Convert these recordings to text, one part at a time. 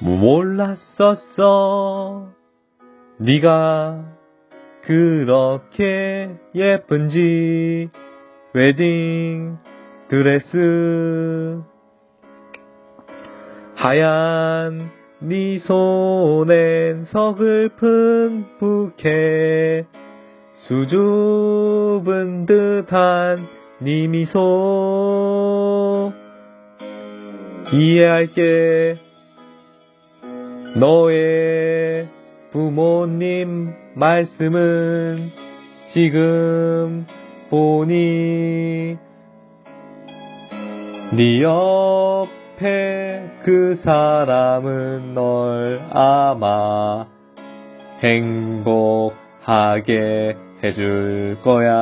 몰랐었어. 네가 그렇게 예쁜지 웨딩 드레스. 하얀 네 손엔 서글픈 부케. 수줍은 듯한 네 미소. 이해할게 너의 부모님 말씀은 지금 보니 네 옆에 그 사람은 널 아마 행복하게 해줄 거야.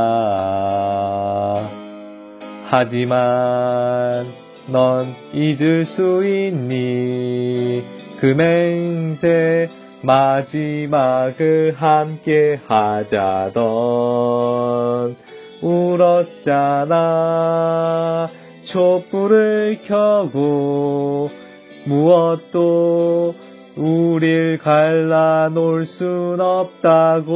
하지만 넌 잊을 수 있니? 그 맹세 마지막을 함께 하자던 울었잖아. 촛불을 켜고 무엇도 우릴 갈라놓을 순 없다고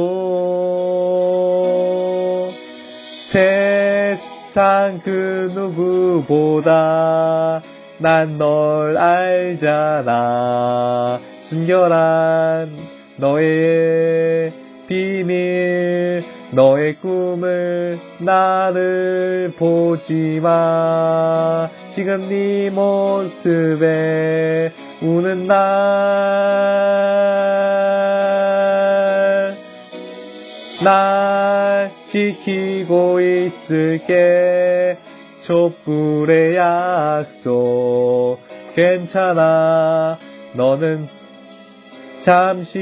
세상 그 누구보다 난 널 알잖아. 순결한 너의 비밀 너의 꿈을 나를 보지 마. 지금 네 모습에 우는 날, 날 지키고 있을게. 촛불의 약속. 괜찮아. 너는 잠시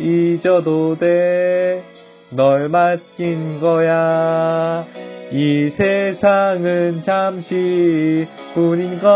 잊어도 돼. 널 맡긴 거야. 이 세상은 잠시 뿐인 걸.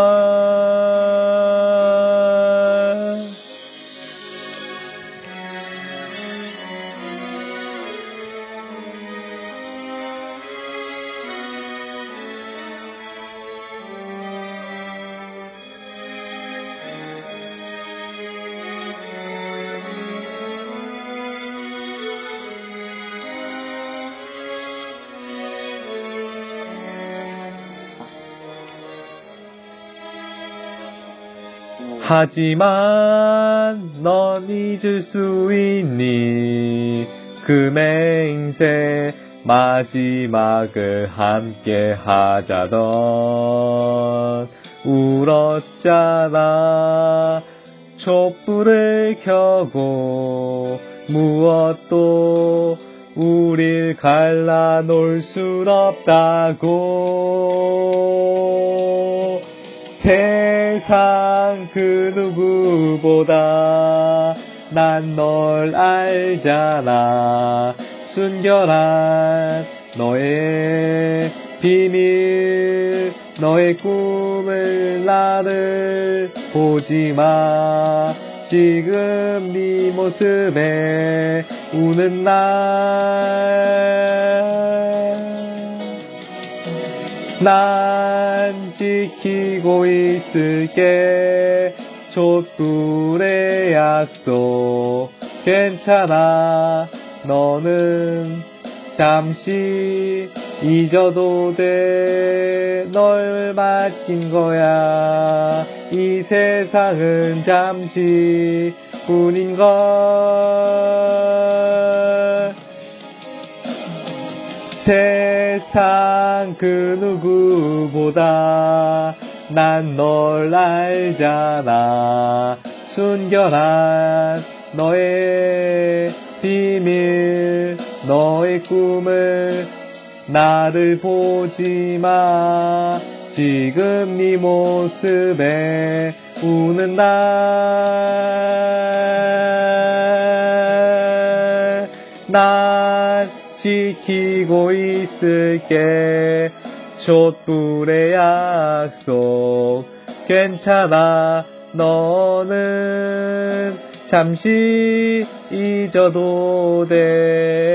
하지만 넌 잊을 수 있니? 그 맹세 마지막을 함께 하자던 울었잖아. 촛불을 켜고 무엇도 우릴 갈라놓을 순 없다고 세상 그 누구보다 난 널 알잖아. 순결한 너의 비밀 너의 꿈을 나를 보지마. 지금 네 모습에 우는 날 난 지키고 있을게. 촛불의 약속. 괜찮아. 너는 잠시 잊어도 돼. 널 맡긴 거야. 이 세상은 잠시 뿐인걸. 세상 그 누구보다 난 널 알잖아. 순결한 너의 비밀 너의 꿈을 나를 보지마. 지금 네 모습에 우는 날난 지키고 있을게. 촛불의 약속 괜찮아 너는 잠시 잊어도 돼